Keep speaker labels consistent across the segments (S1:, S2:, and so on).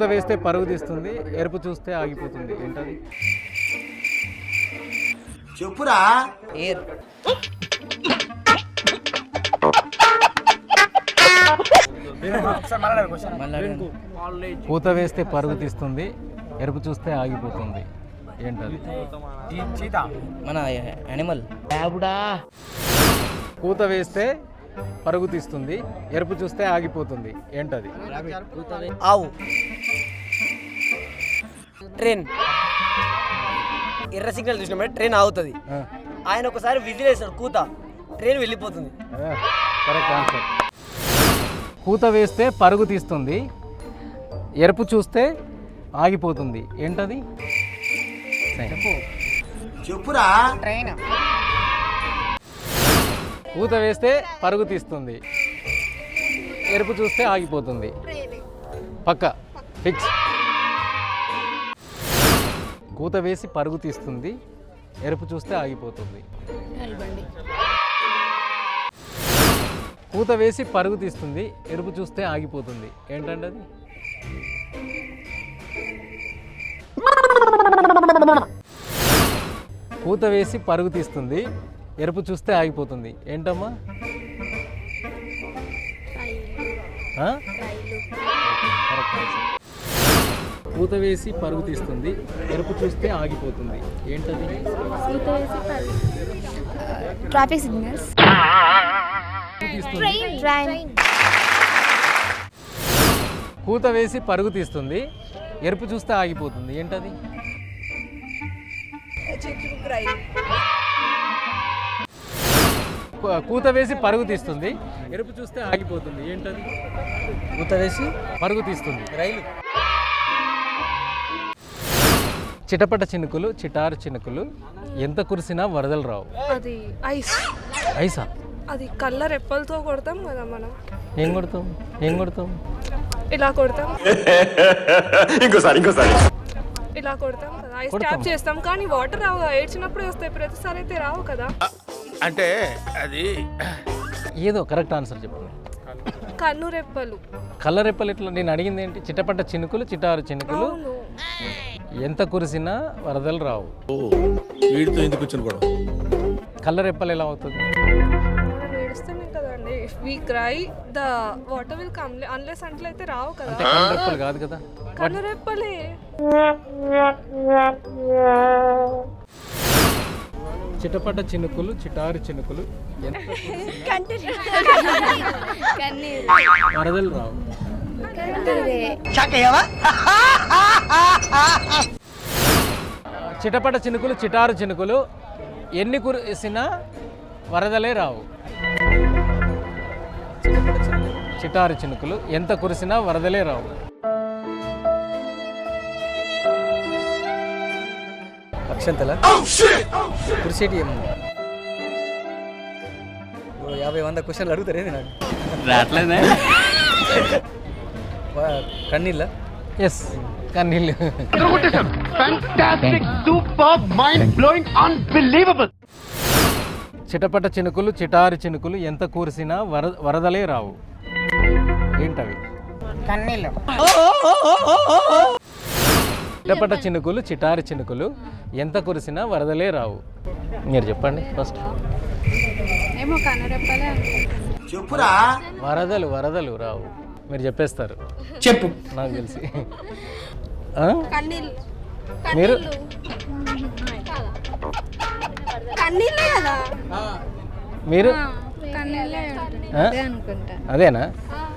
S1: కూత వేస్తే పరుగు తీస్తుంది ఎరుపు చూస్తే ఆగిపోతుంది. ఏంటది?
S2: చెప్పురా.
S1: కూత వేస్తే పరుగు తీస్తుంది ఎరుపు చూస్తే ఆగిపోతుంది. ఏంటది?
S3: మన యానిమల్
S1: కూత వేస్తే పరుగు తీస్తుంది ఎరుపు చూస్తే ఆగిపోతుంది. ఏంటది?
S3: ఆవు. ట్రైన్. ఎర్ర సిగ్నల్ చూసినప్పుడు ట్రైన్ ఆగుతుంది. ఆయన ఒకసారి విజిల్ కూత. ట్రైన్ వెళ్ళిపోతుంది.
S1: Correct answer. కూత వేస్తే పరుగు తీస్తుంది ఎరుపు చూస్తే ఆగిపోతుంది. ఏంటది?
S2: చెప్పురా.
S1: పూత వేస్తే పరుగు తీస్తుంది. ఎరుపు చూస్తే ఆగిపోతుంది. పక్క ఫిక్స్. కూత వేసి పరుగు తీస్తుంది. ఎరుపు చూస్తే ఆగిపోతుంది. కూత వేసి పరుగు తీస్తుంది. ఎరుపు చూస్తే ఆగిపోతుంది. ఏంటంటే అది? కూత వేసి పరుగు తీస్తుంది. ఎరుపు చూస్తే ఆగిపోతుంది. ఏంటమ్మా. కూత వేసి పరుగు తీస్తుంది. ఎరుపు చూస్తే ఆగిపోతుంది. ఏంటది?
S4: Traffic signals.
S1: కూత వేసి పరుగు తీస్తుంది. ఎరుపు చూస్తే ఆగిపోతుంది. ఏంటది? కూత వేసి పరుగు తీస్తుంది. ఎరుపు చూస్తే ఆగిపోతుంది. ఏంటది?
S3: కూత వేసి
S1: పరుగు తీస్తుంది.
S3: రైలు.
S1: చిటపట చినుకులు చిటారు చినుకులు ఎంత కురిసినా వరదలు రావు.
S5: అది ఐస్.
S1: ఐసా?
S5: అది కళ్ళ రెప్పలతో కొడతాం కదా మనం.
S1: ఏం కొడతాం? ఏం కొడతాం?
S5: ఇలా కొడతాం.
S2: ఇంకోసారి ఇంకోసారి.
S5: ఇలా కొడతాం కదా. ఐస్. ట్యాప్ చేస్తాం. కానీ వాటర్ రావు. ఏడ్చినప్పుడు వస్తాయి. ప్రతిసారి అయితే రావు కదా.
S6: అంటే అది
S1: ఏదో కరెక్ట్ ఆన్సర్ చెప్పండి.
S5: కన్ను రెప్పలు.
S1: కళ్ళరెప్పలు ఎట్లా? నేను అడిగింది ఏంటి? చిటపట చినుకులు చిటారు చినుకులు.
S5: అవును.
S1: ఎంత కురిసినా వరదలు రావు.
S6: వీడితో ఎందుకు వచ్చిన గొడవ?
S1: కళ్ళరెప్పలు ఎలా అవుతుంది?
S5: మనం కదండి. We cry the water will come unless అంట్లో అయితే రావు కదా.
S1: అంటే కళ్ళరెప్పలు కాదు కదా.
S5: కన్ను రెప్పలే.
S1: చిటపట చినుకులు చిటారు చినుకులు. వరదలు రావు. చిటపట చినుకులు చిటారు చినుకులు. ఎన్ని కురిసినా వరదలే రావు. చిటపట చినుకులు చిటారు చినుకులు. ఎంత కురిసినా వరదలే రావు.
S3: అక్షంతల? కుర్చేటి ఏమో. ఓ యాభై వంద క్వశ్చన్లు అడుగుతారేది నాకు? కన్నీళ్ళ?
S1: ఎస్ కన్నీళ్ళు. చిటపట చినుకులు చిటారు చినుకులు ఎంత కురిసినా వర వరదలే రావు. ఏంటవి? చిటపట చినుకులు చిటారు చినుకులు ఎంత కురిసినా వరదలే రావు. మీరు చెప్పండి ఫస్ట్.
S2: చెప్పురా.
S1: వరదలు వరదలు రావు. మీరు చెప్పేస్తారు.
S3: చెప్పు.
S1: నాకు తెలిసి. మీరు? మీరు? అదేనా?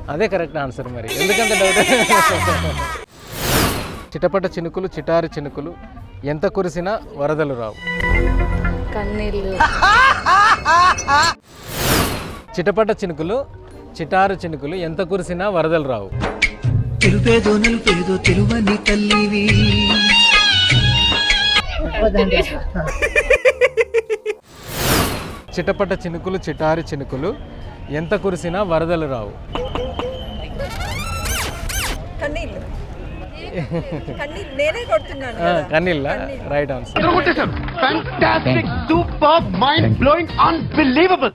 S1: అదే కరెక్ట్ ఆన్సర్ మరి. ఎందుకంత డౌట్ చిటపట చినుకులు చిటారు చినుకులు ఎంత కురిసినా వరదలు రావు.
S4: కన్నీళ్ళు.
S1: చిటపట చినుకులు చిటారు చినుకులు ఎంత కురిసినా వరదలు రావు.
S7: తెలుపేదో నలుపేదో తెలువని తల్లివి.
S1: చిటపట చినుకులు చిటారు చినుకులు ఎంత కురిసినా వరదలు రావు.
S5: కన్నీళ్ళు కన్నీళ్ళు. నేనే కొడుతున్నాను
S1: కన్నీళ్ళ right answer
S6: Fantastic, superb, mind blowing, unbelievable.